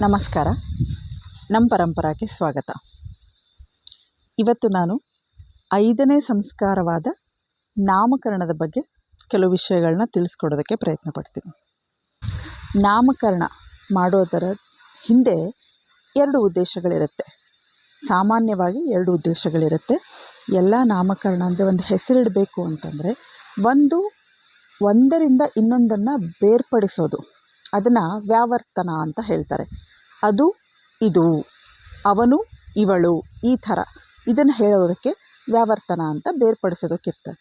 ನಮಸ್ಕಾರ. ನಮ್ಮ ಪರಂಪರಾಗೆ ಸ್ವಾಗತ. ಇವತ್ತು ನಾನು ಐದನೇ ಸಂಸ್ಕಾರವಾದ ನಾಮಕರಣದ ಬಗ್ಗೆ ಕೆಲವು ವಿಷಯಗಳನ್ನ ತಿಳಿಸ್ಕೊಡೋದಕ್ಕೆ ಪ್ರಯತ್ನ ಪಡ್ತೀನಿ. ನಾಮಕರಣ ಮಾಡೋದರ ಹಿಂದೆ ಎರಡು ಉದ್ದೇಶಗಳಿರುತ್ತೆ. ಸಾಮಾನ್ಯವಾಗಿ ಎರಡು ಉದ್ದೇಶಗಳಿರುತ್ತೆ. ಎಲ್ಲ ನಾಮಕರಣ ಅಂದರೆ ಒಂದು ಹೆಸರಿಡಬೇಕು ಅಂತಂದರೆ ಒಂದು ಒಂದರಿಂದ ಇನ್ನೊಂದನ್ನು ಬೇರ್ಪಡಿಸೋದು. ಅದನ್ನು ವ್ಯಾವರ್ತನ ಅಂತ ಹೇಳ್ತಾರೆ. ಅದು ಇದು, ಅವನು ಇವಳು, ಈ ಥರ. ಇದನ್ನು ಹೇಳೋದಕ್ಕೆ ವ್ಯಾವರ್ತನ ಅಂತ ಬೇರ್ಪಡಿಸೋದಕ್ಕಿರ್ತದೆ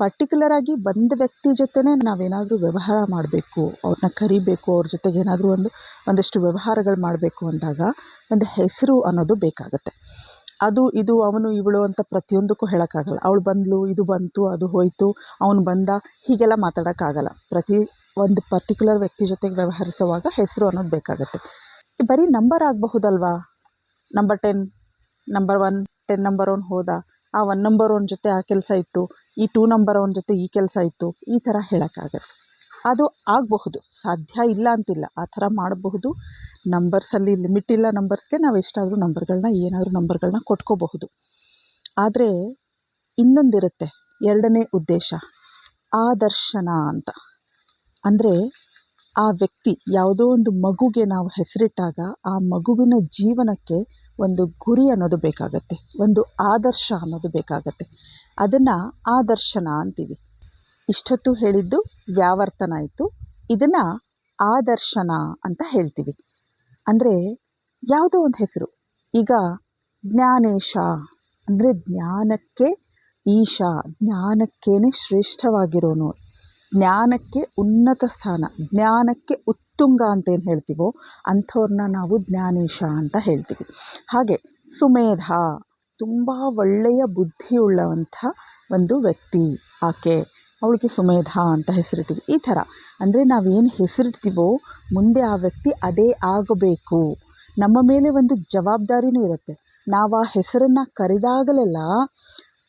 ಪರ್ಟಿಕ್ಯುಲರ್ ಆಗಿ ಬಂದ ವ್ಯಕ್ತಿ ಜೊತೆನೇ ನಾವೇನಾದರೂ ವ್ಯವಹಾರ ಮಾಡಬೇಕು ಅವ್ರನ್ನ ಕರಿಬೇಕು, ಅವ್ರ ಜೊತೆಗೆ ಏನಾದರೂ ಒಂದು, ಒಂದಷ್ಟು ವ್ಯವಹಾರಗಳು ಮಾಡಬೇಕು ಅಂದಾಗ ಒಂದು ಹೆಸರು ಅನ್ನೋದು ಬೇಕಾಗುತ್ತೆ. ಅದು, ಇದು, ಅವನು, ಇವಳು ಅಂತ ಪ್ರತಿಯೊಂದಕ್ಕೂ ಹೇಳೋಕ್ಕಾಗಲ್ಲ. ಅವಳು ಬಂದಳು ಇದು ಬಂತು, ಅದು ಹೋಯಿತು, ಅವನು ಬಂದ, ಹೀಗೆಲ್ಲ ಮಾತಾಡೋಕ್ಕಾಗಲ್ಲ. ಪ್ರತಿ ಒಂದು ಪರ್ಟಿಕ್ಯುಲರ್ ವ್ಯಕ್ತಿ ಜೊತೆಗೆ ವ್ಯವಹರಿಸುವಾಗ ಹೆಸರು ಅನ್ನೋದು ಬೇಕಾಗುತ್ತೆ. ಬರೀ number ಆಗಬಹುದಲ್ವಾ? Number ten number one ten number one ಹೋದ, ಆ ಒನ್ ನಂಬರ್ ಒನ್ ಜೊತೆ ಆ ಕೆಲಸ ಇತ್ತು, ಈ ಟೂ ನಂಬರ್ ಒನ್ ಜೊತೆ ಈ ಕೆಲಸ ಇತ್ತು, ಈ ಥರ ಹೇಳೋಕ್ಕಾಗತ್ತೆ. ಅದು ಆಗಬಹುದು, ಸಾಧ್ಯ ಇಲ್ಲ ಅಂತಿಲ್ಲ, ಆ ಥರ ಮಾಡಬಹುದು. ನಂಬರ್ಸಲ್ಲಿ ಲಿಮಿಟ್ ಇಲ್ಲ ನಂಬರ್ಸ್ಗೆ ನಾವು ಎಷ್ಟಾದರೂ ನಂಬರ್ಗಳನ್ನ ಏನಾದರೂ ನಂಬರ್ಗಳನ್ನ ಕೊಟ್ಕೋಬಹುದು. ಆದರೆ ಇನ್ನೊಂದಿರುತ್ತೆ, ಎರಡನೇ ಉದ್ದೇಶ, ಆದರ್ಶನ ಅಂತ. ಅಂದರೆ ಆ ವ್ಯಕ್ತಿ ಯಾವುದೋ ಒಂದು ಮಗುಗೆ ನಾವು ಹೆಸರಿಟ್ಟಾಗ ಆ ಮಗುವಿನ ಜೀವನಕ್ಕೆ ಒಂದು ಗುರಿ ಅನ್ನೋದು ಬೇಕಾಗತ್ತೆ, ಒಂದು ಆದರ್ಶ ಅನ್ನೋದು ಬೇಕಾಗತ್ತೆ. ಅದನ್ನು ಆದರ್ಶನ ಅಂತೀವಿ. ಇಷ್ಟೊತ್ತು ಹೇಳಿದ್ದು ವ್ಯಾವರ್ತನ ಆಯಿತು. ಇದನ್ನು ಆದರ್ಶನ ಅಂತ ಹೇಳ್ತೀವಿ. ಅಂದರೆ ಯಾವುದೋ ಒಂದು ಹೆಸರು. ಈಗ ಜ್ಞಾನೇಶ ಅಂದರೆ ಜ್ಞಾನಕ್ಕೆ ಈಶ, ಜ್ಞಾನಕ್ಕೇನೆ ಶ್ರೇಷ್ಠವಾಗಿರೋನು. ಜ್ಞಾನಕ್ಕೆ ಉನ್ನತ ಸ್ಥಾನ, ಜ್ಞಾನಕ್ಕೆ ಉತ್ತುಂಗ ಅಂತ ಏನು ಹೇಳ್ತೀವೋ ಅಂಥವ್ರನ್ನ ನಾವು ಜ್ಞಾನೇಶ ಅಂತ ಹೇಳ್ತೀವಿ. ಹಾಗೆ ಸುಮೇಧ ತುಂಬ ಒಳ್ಳೆಯ ಬುದ್ಧಿಯುಳ್ಳವಂಥ ಒಂದು ವ್ಯಕ್ತಿ. ಆಕೆ, ಅವಳಿಗೆ ಸುಮೇಧ ಅಂತ ಹೆಸರಿಟ್ಟಿವಿ. ಈ ಥರ ಅಂದರೆ ನಾವೇನು ಹೆಸರಿಡ್ತೀವೋ ಮುಂದೆ ಆ ವ್ಯಕ್ತಿ ಅದೇ ಆಗಬೇಕು. ನಮ್ಮ ಮೇಲೆ ಒಂದು ಜವಾಬ್ದಾರಿನೂ ಇರುತ್ತೆ. ನಾವು ಆ ಹೆಸರನ್ನು ಕರೆದಾಗಲೆಲ್ಲ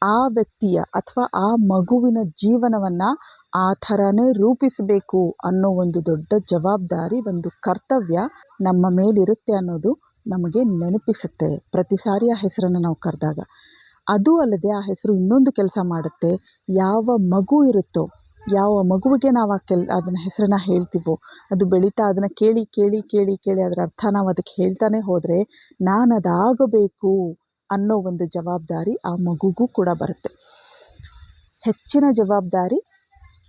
ಆ ವ್ಯಕ್ತಿಯ ಅಥವಾ ಆ ಮಗುವಿನ ಜೀವನವನ್ನು ಆ ಥರನೇ ರೂಪಿಸಬೇಕು ಅನ್ನೋ ಒಂದು ದೊಡ್ಡ ಜವಾಬ್ದಾರಿ, ಒಂದು ಕರ್ತವ್ಯ ನಮ್ಮ ಮೇಲಿರುತ್ತೆ ಅನ್ನೋದು ನಮಗೆ ನೆನಪಿಸುತ್ತೆ ಪ್ರತಿ ಸಾರಿ ಆ ಹೆಸರನ್ನು ನಾವು ಕರೆದಾಗ. ಅದು ಅಲ್ಲದೆ ಆ ಹೆಸರು ಇನ್ನೊಂದು ಕೆಲಸ ಮಾಡುತ್ತೆ. ಯಾವ ಮಗು ಇರುತ್ತೋ, ಯಾವ ಮಗುವಿಗೆ ನಾವು ಆ ಕೆಲ್, ಅದನ್ನ ಹೆಸರನ್ನು ಹೇಳ್ತೀವೋ, ಅದು ಬೆಳೀತಾ ಅದನ್ನು ಕೇಳಿ ಕೇಳಿ ಕೇಳಿ ಕೇಳಿ ಅದರ ಅರ್ಥ ನಾವು ಅದಕ್ಕೆ ಹೇಳ್ತಾನೆ ಹೋದರೆ ನಾನು ಅದಾಗಬೇಕು ಅನ್ನೋ ಒಂದು ಜವಾಬ್ದಾರಿ ಆ ಮಗುಗೂ ಕೂಡ ಬರುತ್ತೆ. ಹೆಚ್ಚಿನ ಜವಾಬ್ದಾರಿ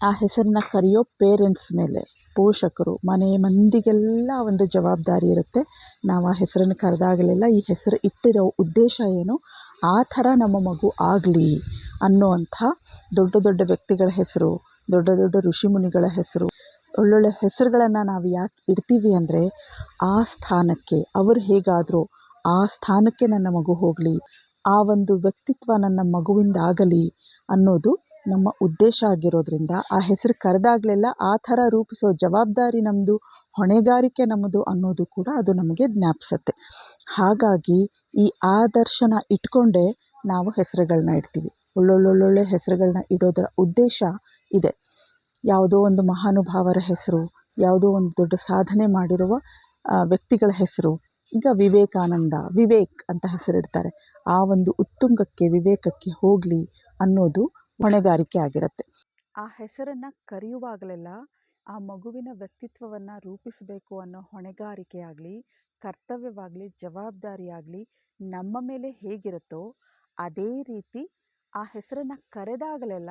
ಆ ಹೆಸರನ್ನ ಕರೆಯೋ ಪೇರೆಂಟ್ಸ್ ಮೇಲೆ. ಪೋಷಕರು, ಮನೆ ಮಂದಿಗೆಲ್ಲ ಒಂದು ಜವಾಬ್ದಾರಿ ಇರುತ್ತೆ. ನಾವು ಆ ಹೆಸರನ್ನು ಕರೆದಾಗಲೆಲ್ಲ ಈ ಹೆಸರು ಇಟ್ಟಿರೋ ಉದ್ದೇಶ ಏನು? ಆ ಥರ ನಮ್ಮ ಮಗು ಆಗಲಿ ಅನ್ನೋವಂಥ ದೊಡ್ಡ ದೊಡ್ಡ ವ್ಯಕ್ತಿಗಳ ಹೆಸರು, ದೊಡ್ಡ ದೊಡ್ಡ ಋಷಿಮುನಿಗಳ ಹೆಸರು, ಒಳ್ಳೊಳ್ಳೆ ಹೆಸರುಗಳನ್ನು ನಾವು ಯಾಕೆ ಇಡ್ತೀವಿ ಅಂದರೆ ಆ ಸ್ಥಾನಕ್ಕೆ ಅವರು ಹೇಗಾದರೂ ಆ ಸ್ಥಾನಕ್ಕೆ ನನ್ನ ಮಗು ಹೋಗಲಿ, ಆ ಒಂದು ವ್ಯಕ್ತಿತ್ವ ನನ್ನ ಮಗುವಿಂದ ಆಗಲಿ ಅನ್ನೋದು ನಮ್ಮ ಉದ್ದೇಶ ಆಗಿರೋದ್ರಿಂದ, ಆ ಹೆಸರು ಕರೆದಾಗಲೆಲ್ಲ ಆ ಥರ ರೂಪಿಸೋ ಜವಾಬ್ದಾರಿ ನಮ್ಮದು ಹೊಣೆಗಾರಿಕೆ ನಮ್ಮದು ಅನ್ನೋದು ಕೂಡ ಅದು ನಮಗೆ ಜ್ಞಾಪಿಸುತ್ತೆ. ಹಾಗಾಗಿ ಈ ಆದರ್ಶನ ಇಟ್ಕೊಂಡೇ ನಾವು ಹೆಸರುಗಳನ್ನ ಇಡ್ತೀವಿ. ಒಳ್ಳೊಳ್ಳೊಳ್ಳೊಳ್ಳೆ ಹೆಸರುಗಳನ್ನ ಇಡೋದರ ಉದ್ದೇಶ ಇದೆ. ಯಾವುದೋ ಒಂದು ಮಹಾನುಭಾವರ ಹೆಸರು, ಯಾವುದೋ ಒಂದು ದೊಡ್ಡ ಸಾಧನೆ ಮಾಡಿರುವ ವ್ಯಕ್ತಿಗಳ ಹೆಸರು ಈಗ ವಿವೇಕಾನಂದ ವಿವೇಕ್ ಅಂತ ಹೆಸರಿಡ್ತಾರೆ. ಆ ಒಂದು ಉತ್ತುಂಗಕ್ಕೆ ವಿವೇಕಕ್ಕೆ ಹೋಗಲಿ ಅನ್ನೋದು ಹೊಣೆಗಾರಿಕೆ ಆಗಿರುತ್ತೆ. ಆ ಹೆಸರನ್ನು ಕರೆಯುವಾಗಲೆಲ್ಲ ಆ ಮಗುವಿನ ವ್ಯಕ್ತಿತ್ವವನ್ನು ರೂಪಿಸಬೇಕು ಅನ್ನೋ ಹೊಣೆಗಾರಿಕೆ ಆಗಲಿ, ಕರ್ತವ್ಯವಾಗಲಿ ಜವಾಬ್ದಾರಿಯಾಗಲಿ ನಮ್ಮ ಮೇಲೆ ಹೇಗಿರುತ್ತೋ ಅದೇ ರೀತಿ ಆ ಹೆಸರನ್ನು ಕರೆದಾಗಲೆಲ್ಲ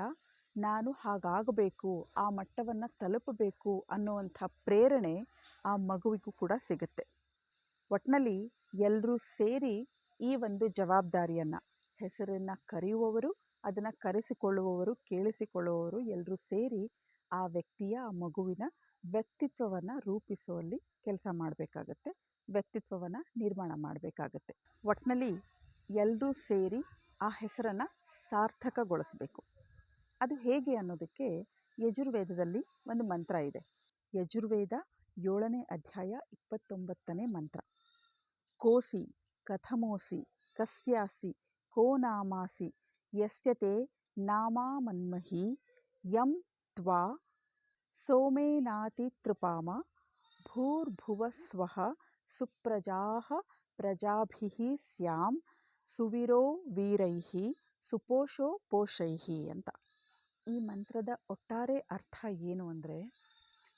ನಾನು ಹಾಗಾಗಬೇಕು, ಆ ಮಟ್ಟವನ್ನು ತಲುಪಬೇಕು ಅನ್ನುವಂಥ ಪ್ರೇರಣೆ ಆ ಮಗುವಿಗೂ ಕೂಡ ಸಿಗುತ್ತೆ. ಒಟ್ಟಿನಲ್ಲಿ ಎಲ್ಲರೂ ಸೇರಿ ಈ ಒಂದು ಜವಾಬ್ದಾರಿಯನ್ನು, ಹೆಸರನ್ನು ಕರೆಯುವವರು, ಅದನ್ನು ಕರೆಸಿಕೊಳ್ಳುವವರು, ಕೇಳಿಸಿಕೊಳ್ಳುವವರು ಎಲ್ಲರೂ ಸೇರಿ ಆ ವ್ಯಕ್ತಿಯ, ಆ ಮಗುವಿನ ವ್ಯಕ್ತಿತ್ವವನ್ನು ರೂಪಿಸುವಲ್ಲಿ ಕೆಲಸ ಮಾಡಬೇಕಾಗತ್ತೆ, ವ್ಯಕ್ತಿತ್ವವನ್ನು ನಿರ್ಮಾಣ ಮಾಡಬೇಕಾಗತ್ತೆ. ಒಟ್ಟಿನಲ್ಲಿ ಎಲ್ಲರೂ ಸೇರಿ ಆ ಹೆಸರನ್ನು ಸಾರ್ಥಕಗೊಳಿಸಬೇಕು. ಅದು ಹೇಗೆ ಅನ್ನೋದಕ್ಕೆ ಯಜುರ್ವೇದದಲ್ಲಿ ಒಂದು ಮಂತ್ರ ಇದೆ. ಯಜುರ್ವೇದ ಏಳನೇ ಅಧ್ಯಾಯ ಇಪ್ಪತ್ತೊಂಬತ್ತನೇ ಮಂತ್ರ. ಕೋಸಿ, ಕಥಮೋಸಿ, ಕಸ್ಯಾಸಿ ಕೋ ನಾಮಾಸಿ ಯಸ್ಯ ತೇ ನಾಮಾಮನ್ಮಹಿ, ಯಂ ತ್ವಾ ಸೋಮೇನಾತಿತೃಪಾಮ ಭೂರ್ಭುವ ಸ್ವಃ ಸುಪ್ರಜಾಃ ಪ್ರಜಾಭಿಃ ಸ್ಯಾಂ ಸುವಿರೋ ವೀರೈಃ ಸುಪೋಷೋ ಪೋಷೈಃ ಅಂತ. ಈ ಮಂತ್ರದ ಒಟ್ಟಾರೆ ಅರ್ಥ ಏನು ಅಂದರೆ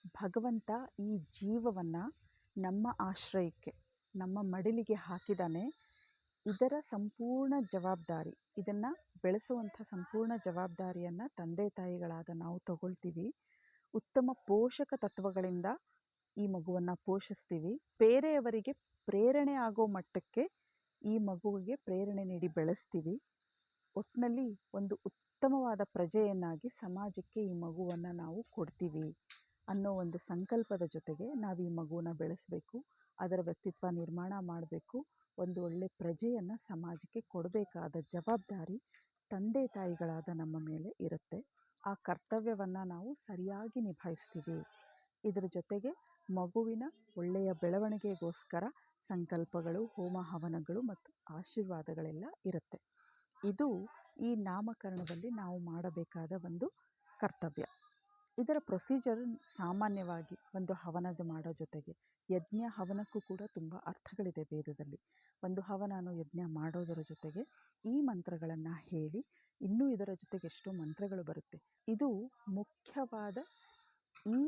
ಭಗವಂತ ಈ ಜೀವವನ್ನು ನಮ್ಮ ಆಶ್ರಯಕ್ಕೆ, ನಮ್ಮ ಮಡಿಲಿಗೆ ಹಾಕಿದಾನೆ. ಇದರ ಸಂಪೂರ್ಣ ಜವಾಬ್ದಾರಿ, ಇದನ್ನು ಬೆಳೆಸುವಂಥ ಸಂಪೂರ್ಣ ಜವಾಬ್ದಾರಿಯನ್ನು ತಂದೆ ತಾಯಿಗಳಾದ ನಾವು ತಗೊಳ್ತೀವಿ. ಉತ್ತಮ ಪೋಷಕ ತತ್ವಗಳಿಂದ ಈ ಮಗುವನ್ನು ಪೋಷಿಸ್ತೀವಿ. ಬೇರೆಯವರಿಗೆ ಪ್ರೇರಣೆ ಆಗೋ ಮಟ್ಟಕ್ಕೆ ಈ ಮಗುವಿಗೆ ಪ್ರೇರಣೆ ನೀಡಿ ಬೆಳೆಸ್ತೀವಿ. ಒಟ್ಟಿನಲ್ಲಿ ಒಂದು ಉತ್ತಮವಾದ ಪ್ರಜೆಯನ್ನಾಗಿ ಸಮಾಜಕ್ಕೆ ಈ ಮಗುವನ್ನು ನಾವು ಕೊಡ್ತೀವಿ. ಅನ್ನೋ ಒಂದು ಸಂಕಲ್ಪದ ಜೊತೆಗೆ ನಾವು ಈ ಮಗುವನ್ನು ಬೆಳೆಸಬೇಕು, ಅದರ ವ್ಯಕ್ತಿತ್ವ ನಿರ್ಮಾಣ ಮಾಡಬೇಕು, ಒಂದು ಒಳ್ಳೆ ಪ್ರಜೆಯನ್ನು ಸಮಾಜಕ್ಕೆ ಕೊಡಬೇಕಾದ ಜವಾಬ್ದಾರಿ ತಂದೆ ತಾಯಿಗಳಾದ ನಮ್ಮ ಮೇಲೆ ಇರುತ್ತೆ. ಆ ಕರ್ತವ್ಯವನ್ನು ನಾವು ಸರಿಯಾಗಿ ನಿಭಾಯಿಸ್ತೀವಿ. ಇದರ ಜೊತೆಗೆ ಮಗುವಿನ ಒಳ್ಳೆಯ ಬೆಳವಣಿಗೆಗೋಸ್ಕರ ಸಂಕಲ್ಪಗಳು, ಹೋಮ ಹವನಗಳು ಮತ್ತು ಆಶೀರ್ವಾದಗಳೆಲ್ಲ ಇರುತ್ತೆ. ಇದು ಈ ನಾಮಕರಣದಲ್ಲಿ ನಾವು ಮಾಡಬೇಕಾದ ಒಂದು ಕರ್ತವ್ಯ. ಇದರ ಪ್ರೊಸೀಜರ್ ಸಾಮಾನ್ಯವಾಗಿ ಒಂದು ಹವನದ ಮಾಡೋ ಜೊತೆಗೆ ಯಜ್ಞ ಹವನಕ್ಕೂ ಕೂಡ ತುಂಬ ಅರ್ಥಗಳಿದೆ ವೇದದಲ್ಲಿ. ಒಂದು ಹವನ ಅನ್ನೋ ಯಜ್ಞ ಮಾಡೋದರ ಜೊತೆಗೆ ಈ ಮಂತ್ರಗಳನ್ನು ಹೇಳಿ ಇನ್ನೂ ಇದರ ಜೊತೆಗೆ ಎಷ್ಟೋ ಮಂತ್ರಗಳು ಬರುತ್ತೆ. ಇದು ಮುಖ್ಯವಾದ ಈ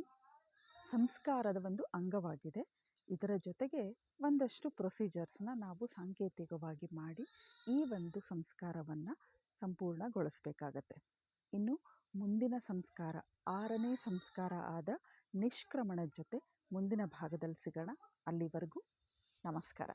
ಸಂಸ್ಕಾರದ ಒಂದು ಅಂಗವಾಗಿದೆ. ಇದರ ಜೊತೆಗೆ ಒಂದಷ್ಟು ಪ್ರೊಸೀಜರ್ಸ್ನ ನಾವು ಸಾಂಕೇತಿಕವಾಗಿ ಮಾಡಿ ಈ ಒಂದು ಸಂಸ್ಕಾರವನ್ನು ಸಂಪೂರ್ಣಗೊಳಿಸಬೇಕಾಗತ್ತೆ. ಇನ್ನು ಮುಂದಿನ ಸಂಸ್ಕಾರ ಆರನೇ ಸಂಸ್ಕಾರ ಆದ ನಿಷ್ಕ್ರಮಣ ಜೊತೆ ಮುಂದಿನ ಭಾಗದಲ್ಲಿ ಸಿಗೋಣ. ಅಲ್ಲಿವರೆಗೂ ನಮಸ್ಕಾರ.